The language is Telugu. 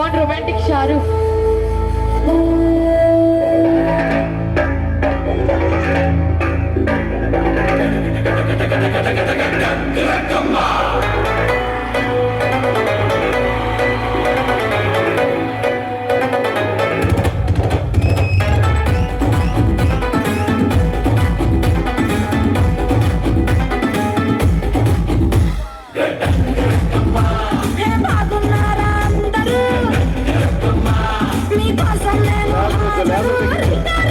on romantic Shahrukh. Thank labour labour